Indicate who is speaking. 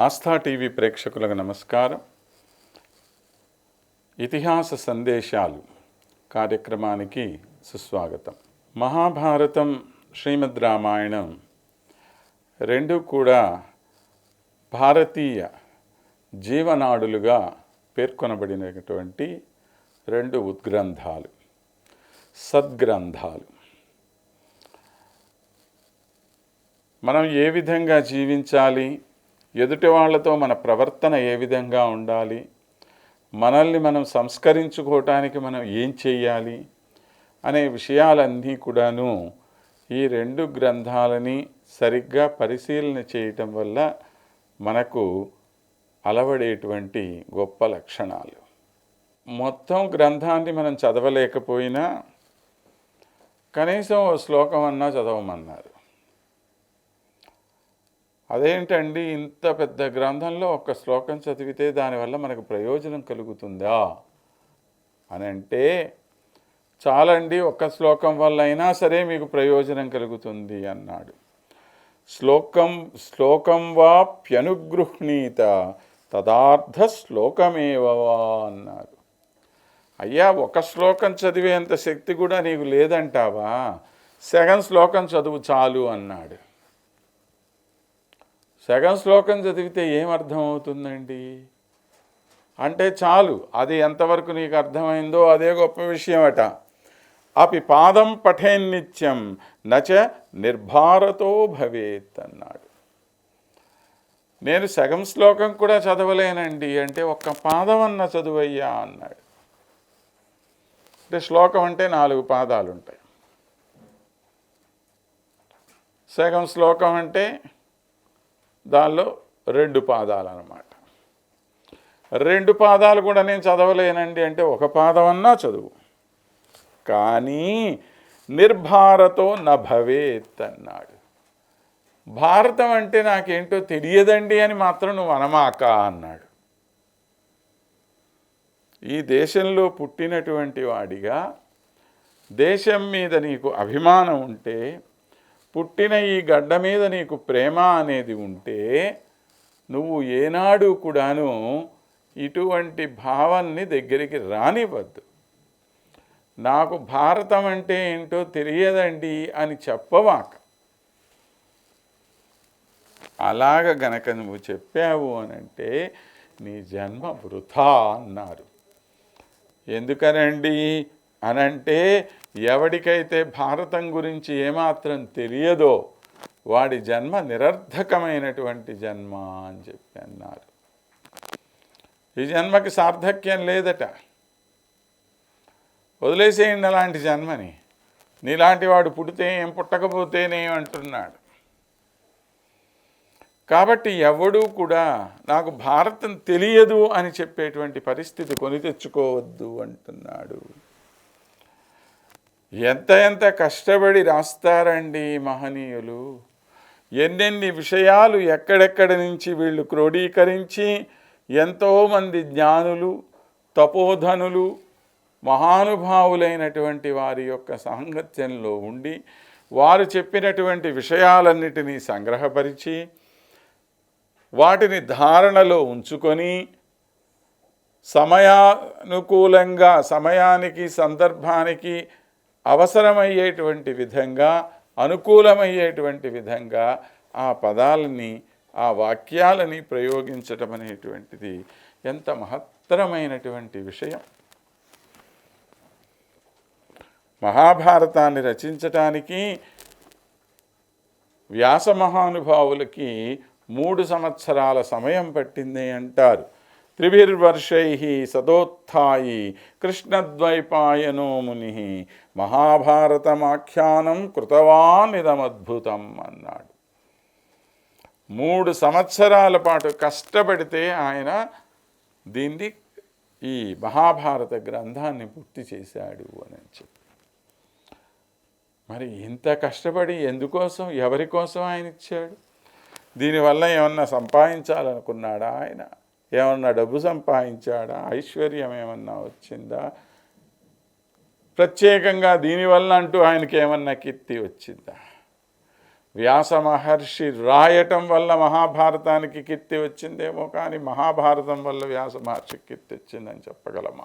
Speaker 1: ఆస్థా TV ప్రేక్షకులకు నమస్కారం. ఇతిహాస సందేశాలు కార్యక్రమానికి సుస్వాగతం. మహాభారతం శ్రీమద్ రామాయణం రెండు కూడా భారతీయ జీవనాడులుగా పేర్కొనబడినటువంటి రెండు ఉద్గ్రంథాలు సద్గ్రంథాలు. మనం ఏ విధంగా జీవించాలి? ఎదుటి వాళ్ళతో మన ప్రవర్తన ఏ విధంగా ఉండాలి? మనల్ని మనం సంస్కరించుకోవటానికి మనం ఏం చేయాలి అనే విషయాలన్నీ కూడాను ఈ రెండు గ్రంథాలని సరిగ్గా పరిశీలన చేయటం వల్ల మనకు అలవడేటువంటి గొప్ప లక్షణాలు. మొత్తం గ్రంథాన్ని మనం చదవలేకపోయినా కనీసం ఓ శ్లోకం అన్నా చదవమన్నారు. అదేంటండి? ఇంత పెద్ద గ్రంథంలో ఒక శ్లోకం చదివితే దానివల్ల మనకు ప్రయోజనం కలుగుతుందా? అని అంటే చాలండి ఒక్క శ్లోకం వల్ల అయినా సరే మీకు ప్రయోజనం కలుగుతుంది అన్నాడు. శ్లోకం శ్లోకం వాప్యనుగృహ్ణీత తదార్థ శ్లోకమేవా అన్నారు. అయ్యా ఒక శ్లోకం చదివేంత శక్తి కూడా నీకు లేదంటావా? సెకండ్ శ్లోకం చదువు చాలు అన్నాడు. సగం శ్లోకం చదివితే ఏం అర్థమవుతుందండి? అంటే చాలు అది ఎంతవరకు నీకు అర్థమైందో అదే గొప్ప విషయం అట అపి పాదం పఠేన్నిత్యం నచ నిర్భారతో భవేత్ అన్నాడు. నేను సగం శ్లోకం కూడా చదవలేనండి అంటే ఒక్క పాదం అన్న చదువయ్యా అన్నాడు. అంటే శ్లోకం అంటే నాలుగు పాదాలు ఉంటాయి సగం శ్లోకం అంటే దానిలో రెండు పాదాలు అన్నమాట రెండు పాదాలు కూడా నేను చదవలేనండి అంటే ఒక పాదం అన్నా చదువు. కానీ నిర్భారతో నభవేత్ అన్నాడు భారతం అంటే నాకేంటో తెలియదండి అని మాత్రం నువ్వు అనమాక అన్నాడు. ఈ దేశంలో పుట్టినటువంటి వాడిగా దేశం మీద నీకు అభిమానం ఉంటే పుట్టిన ఈ గడ్డ మీద నీకు ప్రేమ అనేది ఉంటే నువ్వు ఏనాడు కూడాను ఇటువంటి భావాన్ని దగ్గరికి రానివ్వద్దు. నాకు భారతం అంటే ఏంటో తెలియదండి అని చెప్పవాక. అలాగ గనక నువ్వు చెప్పావు అనంటే నీ జన్మ వృథా అన్నారు. ఎందుకనండి? అనంటే ఎవడికైతే భారతం గురించి ఏమాత్రం తెలియదో వాడి జన్మ నిరర్ధకమైనటువంటి జన్మ అని చెప్పి అన్నారు. ఈ జన్మకి సార్థక్యం లేదట. వదిలేసేయండి అలాంటి జన్మని. నీలాంటి వాడు పుడితే ఏం పుట్టకపోతేనేం అంటున్నాడు. కాబట్టి ఎవడూ కూడా నాకు భారతం తెలియదు అని చెప్పేటువంటి పరిస్థితి కొని తెచ్చుకోవద్దు అంటున్నాడు. ఎంత ఎంత కష్టపడి రాస్తారండి మహనీయులు. ఎన్నెన్ని విషయాలు ఎక్కడెక్కడ నుంచి వీళ్ళు క్రోడీకరించి ఎంతోమంది జ్ఞానులు తపోధనులు మహానుభావులైనటువంటి వారి యొక్క సాంగత్యంలో ఉండి వారు చెప్పినటువంటి విషయాలన్నిటినీ సంగ్రహపరిచి వాటిని ధారణలో ఉంచుకొని సమయానుకూలంగా సమయానికి సందర్భానికి అవసరమయ్యేటువంటి విధంగా అనుకూలమయ్యేటువంటి విధంగా ఆ పదాలని ఆ వాక్యాలని ప్రయోగించటం అనేటువంటిది ఎంత మహత్తరమైనటువంటి విషయం. మహాభారతాన్ని రచించటానికి వ్యాస మహానుభావులకి మూడు సంవత్సరాల సమయం పట్టింది అంటారు. త్రిభిర్వర్షై సదోత్థాయి కృష్ణద్వైపాయనో ముని మహాభారతమాఖ్యానం కృతవానిదమద్భుతం అన్నాడు. మూడు సంవత్సరాల పాటు కష్టపడితే ఆయన దీన్ని ఈ మహాభారత గ్రంథాన్ని పూర్తి చేశాడు అని చెప్పి. మరి ఇంత కష్టపడి ఎందుకోసం ఎవరి కోసం ఆయన ఇచ్చాడు? దీనివల్ల ఏమన్నా సంపాదించాలనుకున్నాడా ఆయన? ఏమన్నా డబ్బు సంపాదించాడా? ఐశ్వర్యం ఏమన్నా వచ్చిందా? ప్రత్యేకంగా దీనివల్ల అంటూ ఆయనకి ఏమన్నా కీర్తి వచ్చిందా? వ్యాస మహర్షి రాయటం వల్ల మహాభారతానికి కీర్తి వచ్చిందేమో కానీ మహాభారతం వల్ల వ్యాస మహర్షికి కీర్తి వచ్చిందని చెప్పగలమా?